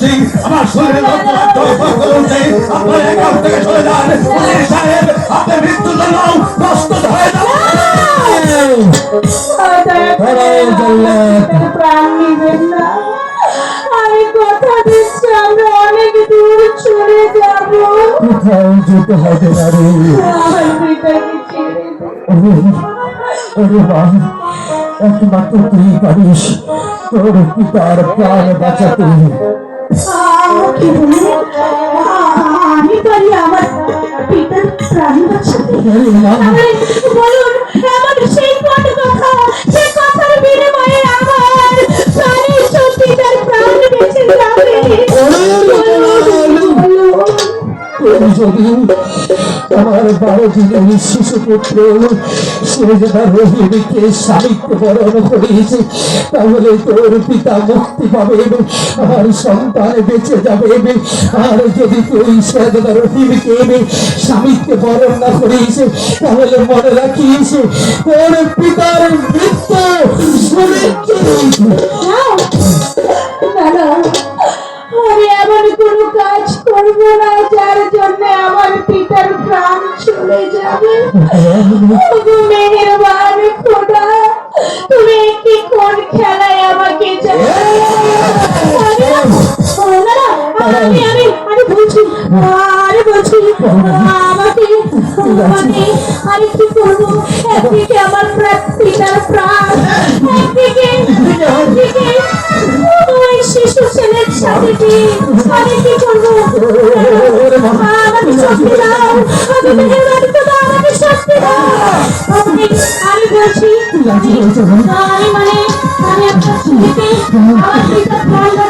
শুনছি আমার শরীরে করছে আপনার একাল থেকে চলে যান সাহেব আপনার মৃত্যুর জন্য প্রস্তুত হয়ে আমি একমাত্র তুই পারিস, তোর পিতার প্রাণ বাঁচাতে। আমি পারি আমার পিতার প্রাণ বাঁচাতে বলুন এমন সেই কথা সে কথার বিনিময়ে আমার প্রাণ বেঁচে যাবে যদি আমার বারো দিনের শিশু পুত্র রোহিণীকে স্বামীত্ব বরণ করিয়েছে তাহলে তোর পিতা মুক্তি পাবে আমার সন্তান বেঁচে যাবে আর যদি তুই সে যেটা রোহিণীকে স্বামীত্ব বরণ না করিস তাহলে মনে রাখিস তোর পিতার মৃত্যু আমি বলছি, আরে বলছি, আমাকে মানে কি করব? একদিকে আমার পিতার প্রাণ শিশু ছেলের সাথে কি, আমি কি করব? আমাকে শক্তি দাও, আমাকে দাও। আমি বলছি, আমি মানে আমি আপনার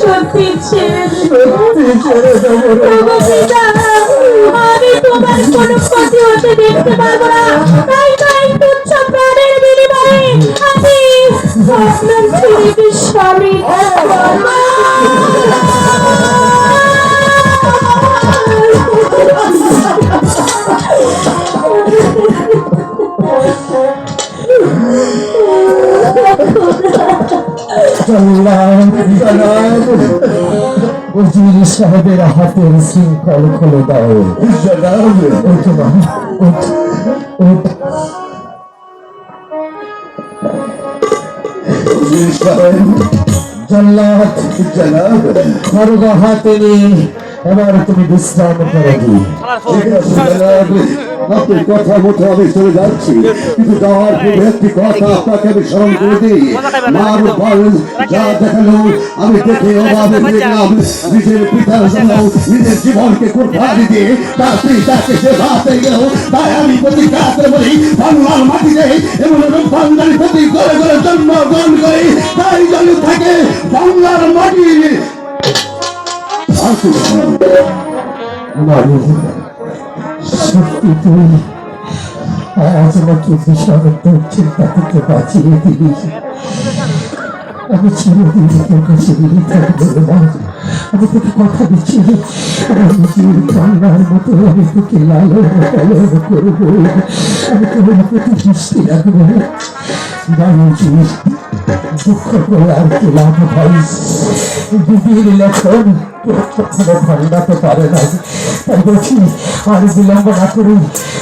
সত্যি আমি তোমার কোনো ক্ষতি হতে দেখতে পারব না। তাই তাই তুচ্ছ প্রাণের বিনিময়ে আমি স্বামী? উজির সাহেবের হাতের শৃঙ্খল খুলে দাও। মা ওঠ ওঠ জল্লাদ জনাব হাতে নিয়ে এবার তুমি বিশ্রাম করে দি ঠিক আপনার কথা মতো আমি চলে যাচ্ছি। কিন্তু যাওয়ার পূর্বে একটি কথা আপনাকে আমি স্মরণ করে দিই। মার যা দেখাল, আমি দেখে অভাবে দেখলাম নিজের পিতার জন্য নিজের জীবনকে কোরবানি দিয়ে তার পিতাকে সে ভাতে গেল, তাই আমি প্রতিজ্ঞা করে বলি, বাংলার মাটিতে এবং বাংলার প্রতি করে করে জন্মগ্রহণ করে, তাই যেন থাকে বাংলার মাটি। সত্যি তুই আজ আমাকে ভীষণ চিন্তা থেকে বাঁচিয়ে দিবি আমি আমি তোকে কথা দিচ্ছি আমার নিজের কন্যার মতো আমি তোকে লালন পালন তোমার প্রতি দৃষ্টি রাখব বাণিজ্য দুঃখ করে আর কি লাভ ভাই দিদির লেখন কখনো ভান্ডাতে পারে না তাই বলছি আর বিলম্ব না করি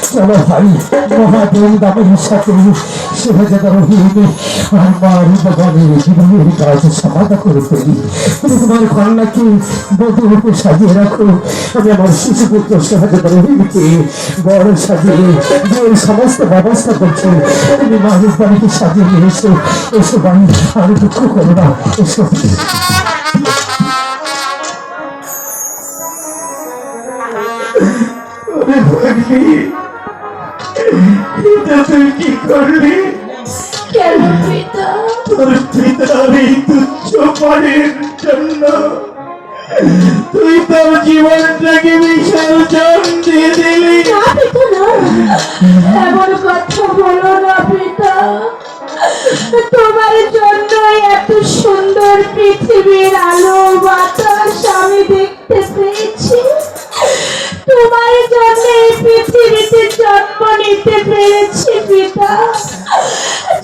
চলো ভাই মহাদেব দামের সাথে সুভেদার রহিমে আর মার ভগবানের জীবনের কাজ সমাধা করে ফেলি তুমি তোমার কন্যাকে বধূ রূপে সাজিয়ে রাখো আমি আমার শিশুপুত্র সুভেদার রহিমকে বড় সাজিয়ে বিয়ের সমস্ত ব্যবস্থা করছি তুমি মানুষ বাড়িতে সাজিয়ে নিয়ে এসো এসো বাড়ি আর দুঃখ করো না এসো এটা তুই কি করলি কেন পিতা তোর পিতার এই তুচ্ছ পরের জন্য তুই তোর জীবনটাকে বিসর্জন দিয়ে দিলি। এমন কথা তোমার জন্য এত সুন্দর পৃথিবীর আলো বাতাস আমি দেখতে পেয়েছি। তোমার জন্য এই পৃথিবীতে জন্ম নিতে পেরেছি পিতা।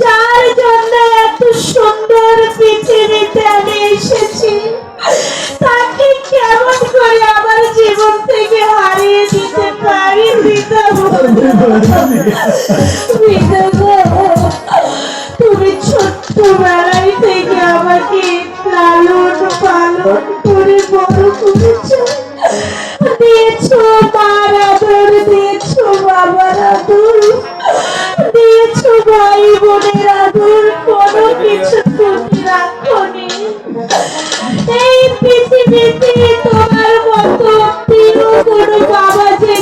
যার জন্য এত সুন্দর পৃথিবীতে আমি এসেছি। তাকে কেমন করে আমার জীবন থেকে হারিয়ে দিতে পারি পিতা পালন করে বড় করেছ। দিয়েছ মার আদর দিয়েছ বাবার আদর দিয়েছ ভাই বোনের আদর কোনো কিছু তুমি রাখনি। এই পৃথিবীতে তোমার মতো প্রিয় কোনো বাবা যে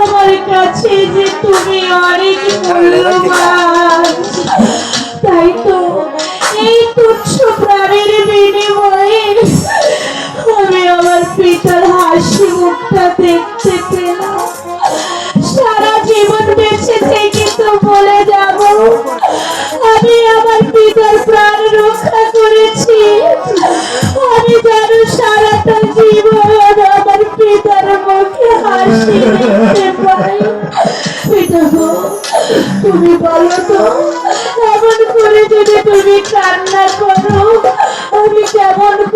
আমার কাছে যে তুমি অনেক মূল্যবান। পিতার হাসি মুখটা দেখতে পেলাম। সারা জীবন বেঁচে থেকে তো বলে যাব। আমি আমার পিতার প্রাণ রক্ষা করেছি। আমি যেন সারাটা জীবন আমার পিতার মুখে হাসি দেখতে পাই। তুমি বলো তো, এমন করে যদি তুমি কান্না করো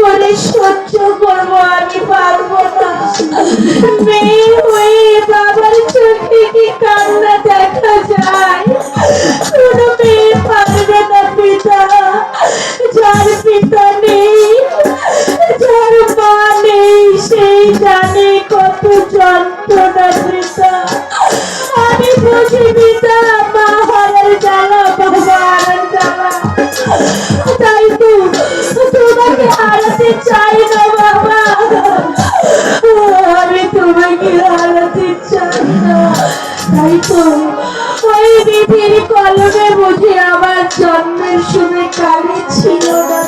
করে সহ্য করব, আমি পারব না। মেয়ে হয়ে বাবার চোখে কি কান্না দেখা যায়? কোনো মেয়ে পারবে না পিতা। যার পিতা নেই, যার মা নেই সেই জানে কত যন্ত্রণা পিতা। আমি বুঝি পিতা, মা হারার জ্বালা বাবা জ্বালা। তাই তো তোমাকে হারাতে চাই না বাবা। আমি তোমাকে হারাতে চাই না। তাই তো ওই দিদির কলমে বুঝে আমার জন্মের সময় কালে ছিল না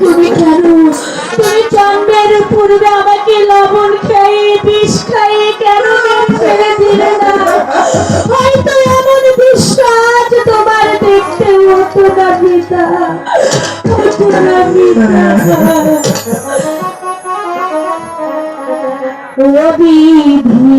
তুমি কেন? তুমি জন্মের পূর্বে আমাকে বিধি